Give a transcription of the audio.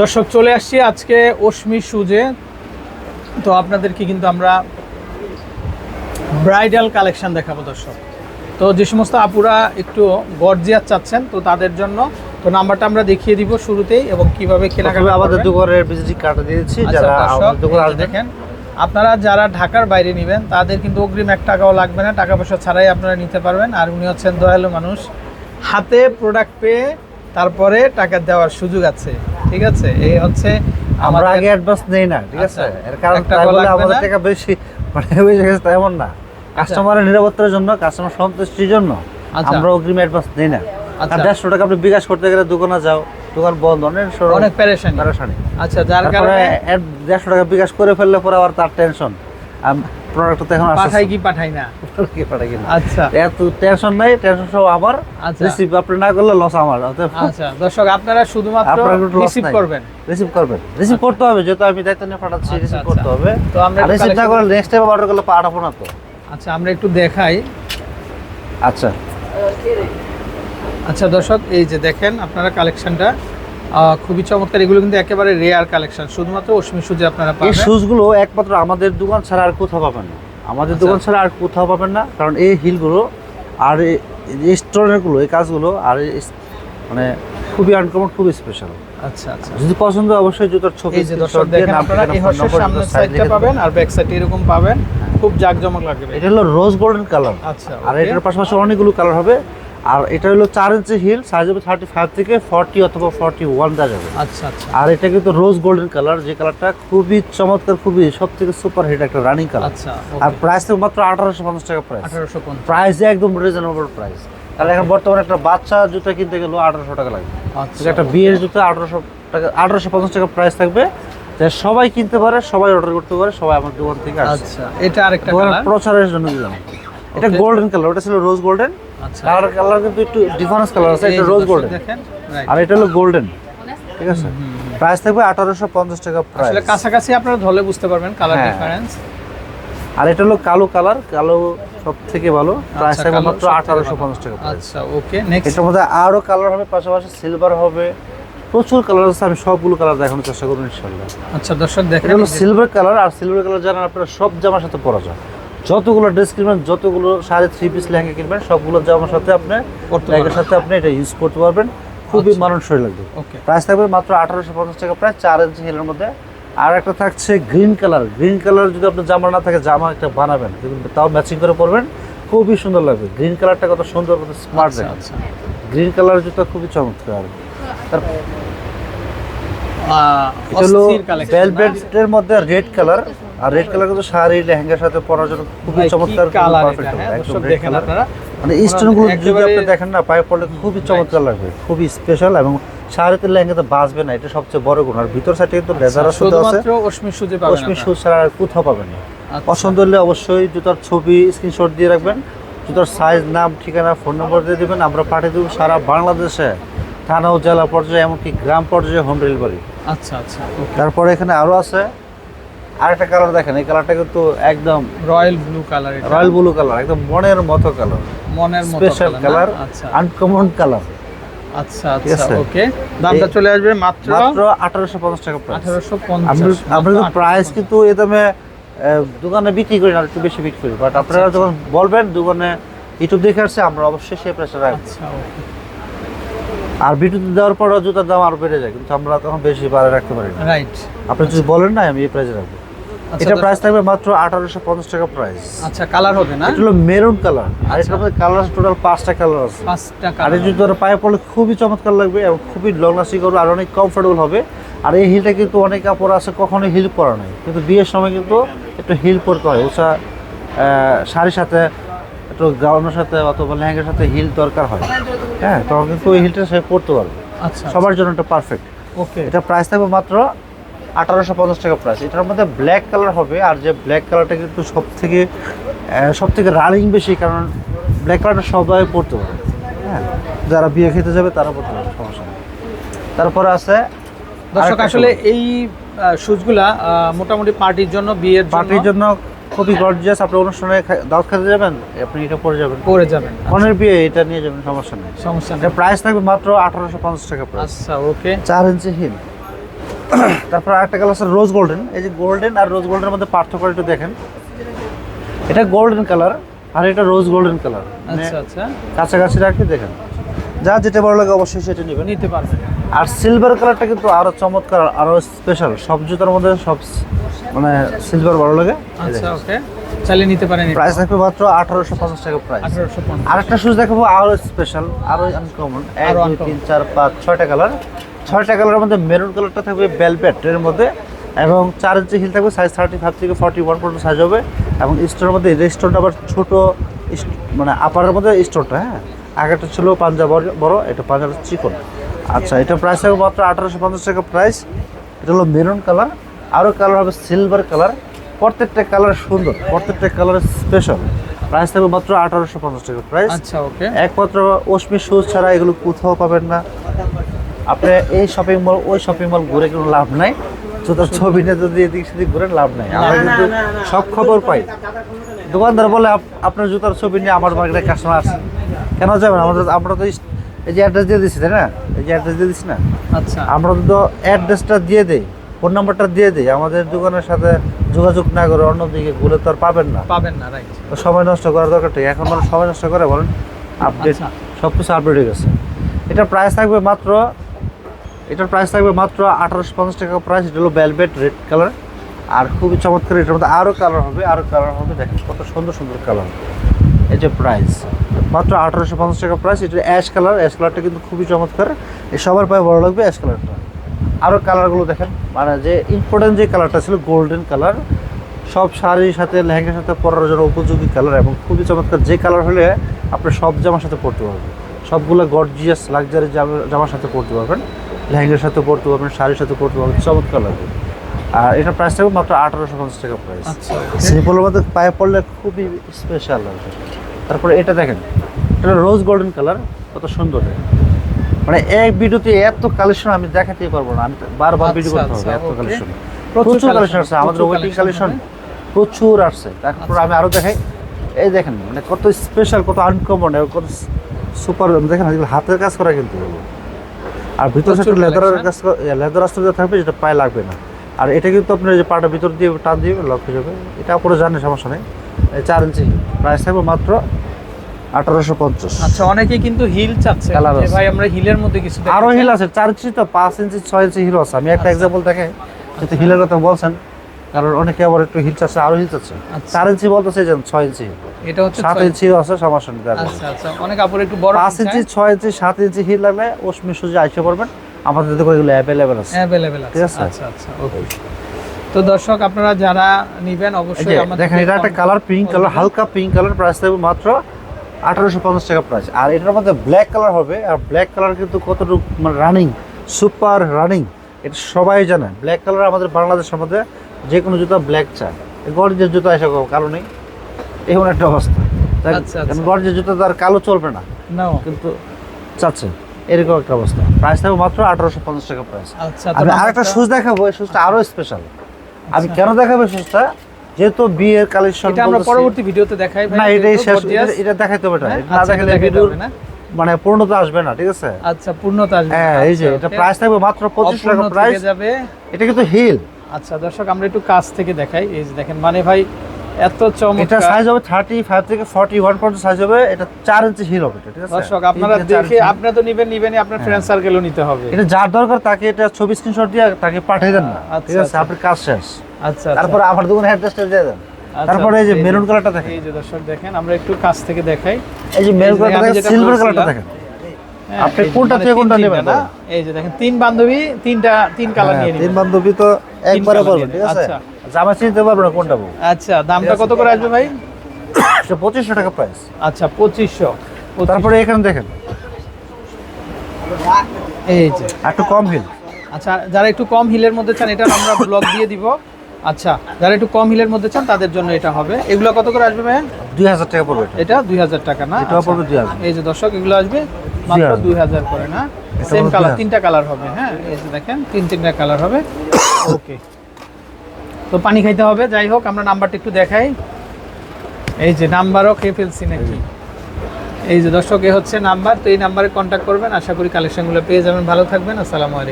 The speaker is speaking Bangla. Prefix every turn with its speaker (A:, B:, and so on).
A: দর্শক চলে আসছি আজকে অশ্মি সুজে তো আপনাদেরকে কিন্তু আমরা ব্রাইডাল কালেকশন দেখাবো দর্শক। তো যে সমস্ত আপুরা একটু গর্জিয়াস চাচ্ছেন তো তাদের জন্য তো নাম্বারটা আমরা দেখিয়ে দিব শুরুতেই এবং কীভাবে কেনাকাটা
B: আমাদের। দোকানের ভিজিটিং কার্ডটা দিয়েছি
A: আচ্ছা,
B: যারা আমাদের
A: দেখেন আপনারা যারা ঢাকার বাইরে নেবেন তাদের কিন্তু অগ্রিম এক টাকাও লাগবে না টাকা পয়সা ছাড়াই আপনারা নিতে পারবেন। আর উনি হচ্ছেন দয়ালু মানুষ। হাতে প্রোডাক্ট পেয়ে তারপরে টাকা দেওয়ার সুযোগ আছে। ঠিক আছে? এই হচ্ছে
B: আমরা আগে অ্যাডভান্স নেই না ঠিক আছে?
A: আচ্ছা,
B: এর কারণ তাই বলে আমাদের
A: না?
B: টাকা বেশি মানে গেছে তাই এমন না। কাস্টমারের নিরাপত্তার জন্য কাস্টমার সন্তুষ্টির জন্য
A: আচ্ছা।
B: আমরা অগ্রিম অ্যাডভান্স নেই না।
A: আচ্ছা।
B: আর দেড়শো টাকা আপনি বিকাশ করতে গেলে দোকানে যাও দোকান বন্ধ অনেক
A: অনেক প্যারেশানি আচ্ছা যার কারণে
B: দেড়শো টাকা বিকাশ করে ফেললে পরে আবার তার টেনশন প্রোডাক্টটা তো এখন
A: পাঠাই কি পাঠাই না?
B: কি পাঠাই কিনা
A: আচ্ছা।
B: এত টেনশন নাই টেনশন সব আমার
A: আচ্ছা।
B: রিসিভ আপনি না করলে লস আমার
A: আচ্ছা দর্শক আপনারা শুধুমাত্র রিসিভ করবেন।
B: রিসিভ করবেন। রিসিভ করতে হবে যেহেতু আমি দায়িত্ব নিয়ে পাঠাচ্ছি
A: আচ্ছা,
B: রিসিভ
A: আচ্ছা।
B: করতে হবে।
A: তো আমরা
B: রিসিভ না করলে নেক্সট টাইম অর্ডার করলে পাঠাবো না তো।
A: আচ্ছা আমরা একটু দেখাই।
B: আচ্ছা।
A: আচ্ছা দর্শক এই যে দেখেন আপনারা কালেকশনটা খুবই চমৎকার। এগুলো কিন্তু একেবারে রেয়ার কালেকশন শুধুমাত্র অশ্মি সুজে আপনারা পাবেন।
B: এই শুজগুলো একমাত্র আমাদের দোকান ছাড়া আর কোথাও পাবেন না। আমাদের
A: আচ্ছা।
B: দোকান ছাড়া আর কোথাও পাবেন না কারণ এই হিলগুলো আর এই স্টোনেরগুলো এই কাজগুলো আর মানে খুবই আনকমন খুবই স্পেশাল
A: আচ্ছা আচ্ছা।
B: যদি পছন্দ হয় অবশ্যই জুতোর ছবি
A: এই যে দর্শক দেখেন আপনারা এই হর্ষের সামনের সাইডটা পাবেন আর ব্যাক সাইডে এরকম পাবেন। খুব জাঁকজমক লাগবে।
B: এটা হলো রোজ গোল্ডেন কালার
A: আচ্ছা
B: আর এটার পাশাপাশি অনেকগুলো কালার হবে। আর এটা হলো চার ইঞ্চি হিল সাইজ হবে থার্টি ফাইভ থেকে ফর্টি অথবা ফর্টি ওয়ান দেওয়া যাবে।
A: আচ্ছা আচ্ছা।
B: আর এটা কিন্তু রোজ গোল্ডেন কালার যে কালারটা খুবই চমৎকার খুবই সব থেকে সুপার হিট একটা রানিং কালার
A: আচ্ছা
B: আর প্রাইস তো মাত্র আঠারোশো পঞ্চাশ টাকা প্রাইস
A: আঠারোশো পঞ্চাশ।
B: প্রাইস একদম রিজনেবল প্রাইস তাহলে এখন বর্তমানে একটা বাচ্চা জুতা কিনতে গেলেও আঠারোশো টাকা লাগবে।
A: আচ্ছা।
B: একটা বিয়ের জুতা আঠারোশো টাকা আঠারোশো পঞ্চাশ টাকা প্রাইস থাকবে। সবাই কিনতে পারে সবাই অর্ডার করতে পারে সবাই আমার দোকান থেকে
A: আচ্ছা এটা আরেকটা
B: প্রচারের জন্য দিলাম। এটা গোল্ডেন কালার ওটা ছিল রোজ গোল্ডেন
A: আচ্ছা।
B: কালার কালার কিন্তু একটু ডিফারেন্স কালার আছে এটা রোজ গোল্ডেন
A: দেখেন
B: আর এটা হলো গোল্ডেন ঠিক আছে? প্রাইস থাকবে আঠারোশো পঞ্চাশ টাকা প্রাইস
A: আসলে কাছাকাছি আপনারা ধরলে বুঝতে পারবেন কালার
B: হ্যাঁ।
A: ডিফারেন্স
B: আর এটা হলো কালো কালার কালো সব থেকে ভালো। প্রাইস
A: আচ্ছা,
B: থাকবে মাত্র আঠারোশো। পঞ্চাশ টাকা
A: আচ্ছা ওকে নেক্সট
B: এটার মধ্যে আরও কালার হবে পাশাপাশি সিলভার হবে। প্রচুর কালার আছে আমি সবগুলো কালার দেখানোর চেষ্টা করব ইনশাল্লাহ
A: আচ্ছা দর্শক দেখেন
B: সিলভার কালার আর সিলভার কালার জানেন আপনারা সব জামার সাথে পরা যায়। যতগুলো ড্রেস কিনবেন যতগুলো সাড়ে থ্রি পিস লেহেঙ্গা কিনবেন সবগুলো জামার সাথে আপনি লেহেঙ্গার সাথে আপনি এটা ইউজ করতে পারবেন। খুবই
A: আচ্ছা।
B: মানানসই লাগবে।
A: ওকে
B: প্রাইস থাকবে মাত্র আঠারোশো পঞ্চাশ টাকা প্রায় চার ইঞ্চি হিলের মধ্যে। আর একটা থাকছে গ্রিন কালার গ্রিন কালার যদি আপনার জামা না থাকে জামা একটা বানাবেন। তাও ম্যাচিং করে পরবেন। খুবই সুন্দর লাগবে। গ্রিন কালারটা কত সুন্দর কত স্মার্ট গ্রিন কালার জুতা খুবই চমৎকার। হলো? ভেলভেটের মধ্যে রেড কালার আর রেড কালার কিন্তু শাড়ি লেহেঙ্গার সাথে পরার জন্য খুবই চমৎকার
A: এটা, হ্যাঁ?
B: একদম।
A: আপনারা।
B: মানে স্টোনগুলো যদি আপনি দেখেন না পায়ে পড়লে খুবই চমৎকার লাগবে খুবই স্পেশাল এবং শাড়িতে লেহেঙ্গাতে বাঁচবে না এটা সবচেয়ে বড় গুণ। আর ভিতর সাইডে কিন্তু লেজার
A: আচ্ছা,
B: সুতো আছে।
A: অশ্মি সুজে
B: ছাড়া আর কোথাও পাবেন না।
A: আচ্ছা।
B: পছন্দ হলে অবশ্যই জুতার ছবি স্ক্রিনশট দিয়ে রাখবেন। জুতার সাইজ নাম ঠিকানা ফোন নম্বর দিয়ে দেবেন আমরা পাঠিয়ে দেবো সারা বাংলাদেশে। থানা ও জেলা পর্যায়ে এমনকি গ্রাম পর্যায়ে হোম ডেলিভারি
A: আচ্ছা আচ্ছা
B: তারপরে এখানে আরও আছে আরেকটা কালার দেখেন এই কালারটা কিন্তু একদম
A: রয়্যাল ব্লু কালার এটা।
B: রয়্যাল ব্লু কালার একদম মনের মতো কালার
A: মনের মতো
B: স্পেশাল কালার
A: আচ্ছা।
B: আনকমন কালার
A: আচ্ছা আচ্ছা ওকে দামটা চলে আসবে মাত্র?
B: মাত্র আঠারোশো পঞ্চাশ টাকা প্রাইস
A: আঠারোশো
B: আমরা
A: পঞ্চাশ
B: কিন্তু প্রাইস কিন্তু এই দামে দোকানে বিক্রি করি না একটু বেশি বিক্রি করি। বাট আপনারা
A: আচ্ছা।
B: যখন বলবেন দোকানে ইউটিউব দেখে আসছে আমরা অবশ্যই সেই প্রাইসে রাখব।
A: আচ্ছা
B: আর বিদ্যুৎ দেওয়ার পরও জুতার দাম আরও বেড়ে যায় কিন্তু আমরা তখন বেশি বাড়ে রাখতে পারি না।
A: রাইট
B: আপনি যদি বলেন না আমি এই প্রাইসে রাখব।
A: আচ্ছা
B: এটা
A: তো-
B: প্রাইস থাকবে মাত্র আঠারোশো পঞ্চাশ টাকা প্রাইস
A: আচ্ছা কালার হবে না?
B: এটা হলো মেরুন কালার আর
A: আচ্ছা।
B: এটার মধ্যে কালার টোটাল পাঁচটা কালার আছে।
A: পাঁচটা
B: আর
A: কালার
B: এই জুতো পায়ে পড়লে খুবই চমৎকার লাগবে এবং খুবই লং লাস্টিং করবে আর অনেক কমফোর্টেবল হবে। আর এই হিলটা কিন্তু অনেক কাপড় আছে কখনো হিল পরা নাই। কিন্তু বিয়ের সময় কিন্তু একটু হিল পরতে হয়। ওসা শাড়ির সাথে একটু গাউনের সাথে অথবা লেহেঙ্গার সাথে হিল দরকার হয়। হ্যাঁ তখন কিন্তু ওই হিলটা সে পরতে পারবে।
A: আচ্ছা
B: সবার জন্য এটা পারফেক্ট
A: ওকে
B: এটা প্রাইস থাকবে মাত্র আঠারোশো পঞ্চাশ টাকা প্রাইস এটার মধ্যে ব্ল্যাক কালার হবে আর যে ব্ল্যাক কালারটা কিন্তু সব থেকে সব থেকে রানিং বেশি কারণ ব্ল্যাক কালারটা সবাই পড়তে পারে। হ্যাঁ যারা বিয়ে খেতে যাবে তারা পড়তে পারে সমস্যা নেই। তারপরে আছে
A: দর্শক আসলে এই শুজগুলা মোটামুটি পার্টির জন্য বিয়ের
B: পার্টির
A: জন্য
B: খুবই গর্জিয়াস আপনি অনুষ্ঠানে দাওয়াত খেতে যাবেন? আপনি এটা পরে যাবেন।
A: পরে যাবেন।
B: কনের বিয়ে এটা নিয়ে যাবেন সমস্যা নেই।
A: সমস্যা নেই।
B: প্রাইস থাকবে মাত্র আঠারোশো পঞ্চাশ টাকা প্রাইস
A: আচ্ছা ওকে
B: চার ইঞ্চি হিল। তারপর আরেকটা কালার আছে রোজ গোল্ডেন এই যে গোল্ডেন আর রোজ গোল্ডেনের মধ্যে পার্থক্য একটু দেখেন। এটা গোল্ডেন কালার আর এটা রোজ গোল্ডেন কালার
A: আচ্ছা আচ্ছা।
B: কাছাকাছি রাখি দেখেন। যা যেটা ভালো লাগে অবশ্যই সেটা নেবেন।
A: নিতে পারবেন।
B: আর সিলভার কালারটা কিন্তু আরও চমৎকার আরও স্পেশাল সব জুতার মধ্যে সব মানে সিলভার ভালো লাগে।
A: আচ্ছা ওকে চালিয়ে নিতে পারেন
B: প্রাইস থাকবে মাত্র আঠারোশো পঞ্চাশ টাকা প্রাইস আরেকটা শুজ দেখাবো আরও স্পেশাল আরও আনকমন এক দুই। তিন চার পাঁচ ছয়টা কালার ছয়টা কালারের মধ্যে মেরুন কালারটা থাকবে বেলভেট এর মধ্যে এবং চার ইঞ্চি হিল থাকবে সাইজ থার্টি ফাইভ থেকে ফর্টি ওয়ান পর্যন্ত সাইজ হবে এবং স্টোরের মধ্যে এই স্টোরটা আবার ছোটো মানে আপারের মধ্যে স্টোরটা হ্যাঁ? আগেরটা ছিল পাঞ্জা বড় বড় এটা পাঞ্জাব চিকন। আচ্ছা এটা প্রাইস হবে মাত্র আঠারোশো পঞ্চাশ টাকা প্রাইস এটা হলো মেরুন কালার আরও কালার হবে সিলভার কালার প্রত্যেকটা কালার সুন্দর প্রত্যেকটা কালার স্পেশাল প্রাইস থাকবে মাত্র আঠারোশো পঞ্চাশ টাকা প্রাইস
A: আচ্ছা ওকে
B: একমাত্র অশ্মি শুজ ছাড়া এগুলো কোথাও পাবেন না। আপনি এই শপিং মল ওই শপিং মল ঘুরে কোনো লাভ নাই। জুতার ছবি নিয়ে যদি এদিক সেদিক ঘুরে লাভ নাই। আমরা কিন্তু সব খবর পাই। দোকানদার বলে আপ- আপনার জুতার ছবি নিয়ে আমার মার্কেটে কাস্টমার আসে কেন যাবেন? আমাদের আমরা তো এই যে অ্যাড্রেস দিয়ে দিচ্ছি তাই না? এই যে অ্যাড্রেস দিয়ে দিচ্ছি না?
A: আচ্ছা।
B: আমরা তো অ্যাড্রেসটা দিয়ে দেই ফোন নাম্বারটা দিয়ে দিই। আমাদের দোকানের সাথে যোগাযোগ না করে অন্যদিকে ঘুরে তো আর পাবেন না।
A: পাবেন না রাইট
B: তো সময় নষ্ট করার দরকার নেই। এখন মানুষ সময় নষ্ট করে বলেন আপডেট। সব কিছু আপডেট হয়ে গেছে। এটা প্রাইস থাকবে মাত্র এটার প্রাইস থাকবে মাত্র আঠারোশো পঞ্চাশ টাকা প্রাইস এটা হলো ভেলভেট রেড কালার আর খুবই চমৎকার, এটার মধ্যে আরও কালার হবে আরও কালার হবে, দেখেন কত সুন্দর সুন্দর কালার এই যে প্রাইস মাত্র আঠারোশো পঞ্চাশ টাকা প্রাইস এটা অ্যাশ কালার অ্যাশ কালারটা কিন্তু খুবই চমৎকার। সবার পায়ে ভালো লাগবে অ্যাশ কালারটা আরও কালারগুলো দেখেন মানে যে ইম্পর্টেন্ট যে কালারটা ছিল গোল্ডেন কালার সব শাড়ির সাথে, লেহেঙ্গার সাথে পরার জন্য উপযোগী কালার এবং খুবই চমৎকার, যে কালার হলে আপনি সব জামার সাথে পরতে পারবেন। সবগুলো গর্জিয়াস লাক্সারি জামার সাথে পরতে পারবেন। লেহেঙ্গার সাথে পরতে পারবেন শাড়ির সাথে পরতে পারবেন চমৎকার লাগবে। আর এটা প্রাইস থাকবে মাত্র আঠারোশো পঞ্চাশ টাকা প্রাইস
A: আচ্ছা
B: সিম্পলের মধ্যে পায়ে পড়লে খুবই স্পেশাল লাগবে। তারপরে এটা দেখেন এটা রোজ গোল্ডেন কালার কত সুন্দর। মানে এক ভিডিওতে এত কালেকশন আমি দেখাতেই পারব না আমি বারবার
A: আচ্ছা,
B: ভিডিও করতে হবে
A: আচ্ছা,
B: এত কালেকশন
A: প্রচুর
B: কালেকশন আছে আমাদের ওয়েটিং কালেকশন প্রচুর আসছে তারপর আমি আরও দেখাই এই দেখেন মানে কত স্পেশাল কত আনকমন কত সুপার দেখেন হাতের কাজ করা কিন্তু। আর ভিতরে
A: সেটা
B: একটু লেদারের
A: কাছে
B: কাজ লেদার আসতে থাকবে যেটা পায়ে লাগবে না। আর এটা কিন্তু আপনার যে পাটা ভিতর দিয়ে টান দিয়ে লক হয়ে যাবে। এটা উপরে জানে সমস্যা নেই। এই চার ইঞ্চি প্রাইস থাকবে মাত্র আঠারোশো পঞ্চাশ।
A: আচ্ছা অনেকে কিন্তু হিল চাচ্ছে। ভাই আমরা হিলের মধ্যে কিছু
B: আরও
A: আরও
B: হিল আছে। চার ইঞ্চি তো পাঁচ ইঞ্চি ছয় ইঞ্চি হিল আছে। আমি একটা। এক্সাম্পল দেখে হিলের কথা বলছেন কারণ অনেকে আবার একটু হিল চাচ্ছে আরও হিল চাচ্ছে
A: আচ্ছা।
B: চার ইঞ্চি বলতেছে যে ছয় ইঞ্চি।
A: এটা হচ্ছে
B: সাত ইঞ্চি আছে সমস্যা নেই তারপরে।
A: আচ্ছা আচ্ছা। অনেক আপুর একটু বড়
B: পাঁচ ইঞ্চি ছয় ইঞ্চি সাত ইঞ্চি হিল লাগলে ওসমি সুজি আইসে আমাদের তো এগুলো অ্যাভেলেবেল আছে।
A: অ্যাভেলেবেল আছে। আচ্ছা আচ্ছা ওকে। তো দর্শক আপনারা যারা নিবেন অবশ্যই আমাদের
B: দেখেন এটা একটা কালার পিঙ্ক কালার হালকা পিঙ্ক কালার প্রাইস থাকবে মাত্র আঠারোশো পঞ্চাশ টাকা প্রাইস আর এটার মধ্যে ব্ল্যাক কালার হবে আর ব্ল্যাক কালার কিন্তু কতটুকু মানে রানিং সুপার রানিং এটা সবাই জানে। ব্ল্যাক কালার আমাদের বাংলাদেশের মধ্যে যে কোনো জুতা ব্ল্যাক চায়। গর্জের জুতা এসে কোনো কালো নেই। এমন একটা অবস্থা। তাই-
A: আচ্ছা, আচ্ছা।
B: গর্জের জুতা তো আর কালো চলবে না। কিন্তু চাচ্ছে। এরকম একটা অবস্থা। প্রাইস থাকবে মাত্র আঠারোশো পঞ্চাশ টাকা প্রাইস
A: আচ্ছা
B: আমি আরেকটা শুজ দেখাবো। এই শুজটা আরও স্পেশাল আমি। কেন দেখাবো শুজটা যেহেতু বিয়ের কালেকশন
A: এটা আমরা পরবর্তী ভিডিওতে দেখাই
B: না এটাই শেষ। এটা- দেখাইতে হবে না।
A: হ্যাঁ,
B: দেখালে
A: না?
B: মানে পূর্ণতা আসবে না ঠিক আছে?
A: আচ্ছা পূর্ণতা আসবে
B: হ্যাঁ এই যে এটা। প্রাইস থাকবে মাত্র পঁচিশ টাকা প্রাইস
A: যাবে।
B: এটা কিন্তু হিল
A: আচ্ছা দর্শক আমরা একটু কাছ থেকে দেখাই। এই যে দেখেন মানে ভাই এত
B: এটা সাইজ হবে থার্টি ফাইভ থেকে ফর্টি ওয়ান পর্যন্ত সাইজ হবে এটা চার ইঞ্চি হিল হবে এটা, ঠিক আছে?
A: দর্শক আপনারা দেখে। আপনারা তো নিবেন নিবেনই আপনার
B: হ্যাঁ।
A: ফ্রেন্ড সার্কেলও নিতে হবে।
B: এটা যার দরকার তাকে এটা ছবি স্ক্রিনশট দিয়ে তাকে পাঠিয়ে দেন না
A: আচ্ছা,
B: ঠিক আছে?
A: আচ্ছা।
B: আপনার কাজ শেষ।
A: আচ্ছা
B: তারপরে আমার দোকানে অ্যাড্রেসটা দিয়ে দেন।
A: আচ্ছা,
B: তারপরে এই যে মেরুন কালারটা দেখেন।
A: এই যে দর্শক দেখেন আমরা একটু কাছ থেকে দেখাই।
B: এই যে মেরুন কালারটা দেখেন সিলভার কালারটা দেখেন।
A: হ্যাঁ,
B: আপনি কোনটা
A: মানে
B: থেকে
A: তিন
B: কোনটা নেবেন
A: না? এই যে দেখেন তিন বান্ধবী তিনটা তিন কালার
B: হ্যাঁ,
A: নিয়ে
B: তিন বান্ধবী তো একবারে
A: colour
B: ঠিক আছে?
A: আচ্ছা।
B: জামা চিনতে পারবেন না কোনটা বউ?
A: আচ্ছা দামটা কত করে আসবে ভাই?
B: এটা পঁচিশশো টাকা প্রাইস
A: আচ্ছা পঁচিশশো।
B: তারপরে এখানে দেখেন।
A: এই যে।
B: একটু কম হিল।
A: আচ্ছা যারা একটু কম হিলের মধ্যে চান এটা আমরা ব্লগ দিয়ে দিব। আচ্ছা যারা একটু কম হিলের মধ্যে চান তাদের জন্য এটা হবে। এগুলো কত করে আসবে ভাই?
B: দুই হাজার টাকা পড়বে এটা।
A: এটা দুই হাজার টাকা না?
B: এটাও
A: আচ্ছা।
B: পড়বে দুই হাজার।
A: এই যে দর্শক এগুলো আসবে। মাত্র
B: 2000
A: দুই হাজার করে না? সেম কালার তিনটা কালার হবে হ্যাঁ? এই যে দেখেন তিন তিনটা কালার হবে। ওকে তো পানি খাইতে হবে যাই হোক আমরা নাম্বারটা একটু দেখাই। এই যে নাম্বারও খেয়ে ফেলছি নাকি এই যে দর্শক এ হচ্ছে নাম্বার তো এই নাম্বারে কন্ট্যাক্ট করবেন। আশা করি কালেকশনগুলো পেয়ে যাবেন। ভালো থাকবেন আসসালামু আলাইকুম।